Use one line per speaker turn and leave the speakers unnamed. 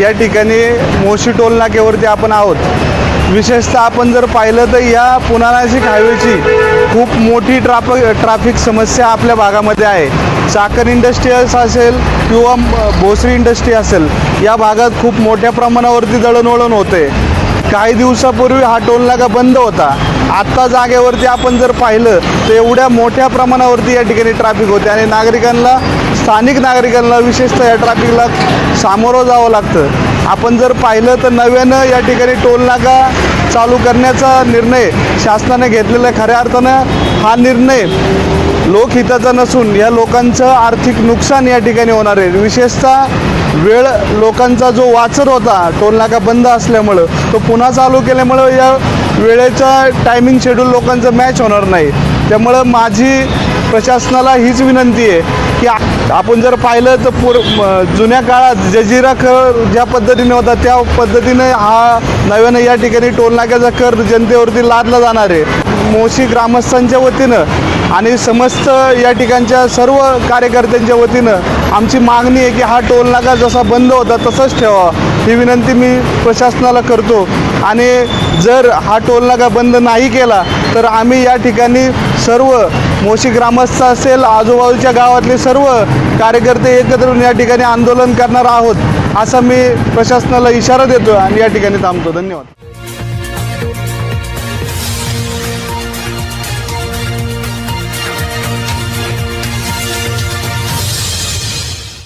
या ठिकाणी मोशी टोल नाक्यावरती आपण आहोत. विशेषतः आपण जर पाहिलं तर या पुणा नाशिक हायवेची खूप मोठी ट्राफ ट्रॅफिक समस्या आपल्या भागामध्ये आहे. चाकण इंडस्ट्रीज असेल किंवा भोसरी इंडस्ट्री असेल या भागात खूप मोठ्या प्रमाणावरती दळणवळण होते. काही दिवसापूर्वी हा टोल नाका बंद होता. आत्ता जागेवरती आपण जर पाहिलं तर एवढ्या मोठ्या प्रमाणावरती या ठिकाणी ट्रॅफिक होते. आणि नागरिकांना स्थानिक नागरिकांना विशेषतः या ट्रॅफिकला सामोरं जावं लागतं. आपण जर पाहिलं तर नव्यानं या ठिकाणी टोल नाका चालू करण्याचा निर्णय शासनाने घेतलेला आहे. खऱ्या अर्थानं हा निर्णय लोकहिताचा नसून या लोकांचं आर्थिक नुकसान या ठिकाणी होणार आहे विशेषतः वेळ लोकांचा जो वाचत होता टोलनाका बंद असल्यामुळं तो पुन्हा चालू केल्यामुळं या वेळेचा टायमिंग शेड्यूल लोकांचं मॅच होणार नाही त्यामुळं माझी प्रशासनाला हीच विनंती आहे की आपण जर पाहिलं तर पूर जुन्या काळात जजिरा कर ज्या पद्धतीने होता त्या पद्धतीने हा नव्यानं या ठिकाणी टोलनाक्याचा कर जनतेवरती लादला जाणार आहे. मोशी ग्रामस्थांच्या वतीनं आणि समस्त या ठिकाणच्या सर्व कार्यकर्त्यांच्या वतीनं आमची मागणी आहे की हा टोलनाका जसा बंद होता तसंच ठेवावा. ही विनंती मी प्रशासनाला करतो. आणि जर हा टोल नाका बंद नाही केला तर आम्ही या ठिकाणी सर्व मोशी ग्रामस्थ असेल आजूबाजूच्या गावातले सर्व कार्यकर्ते एकत्र येऊन या ठिकाणी आंदोलन करणार आहोत असा मी प्रशासनाला इशारा देतो आणि या ठिकाणी थांबतो. धन्यवाद.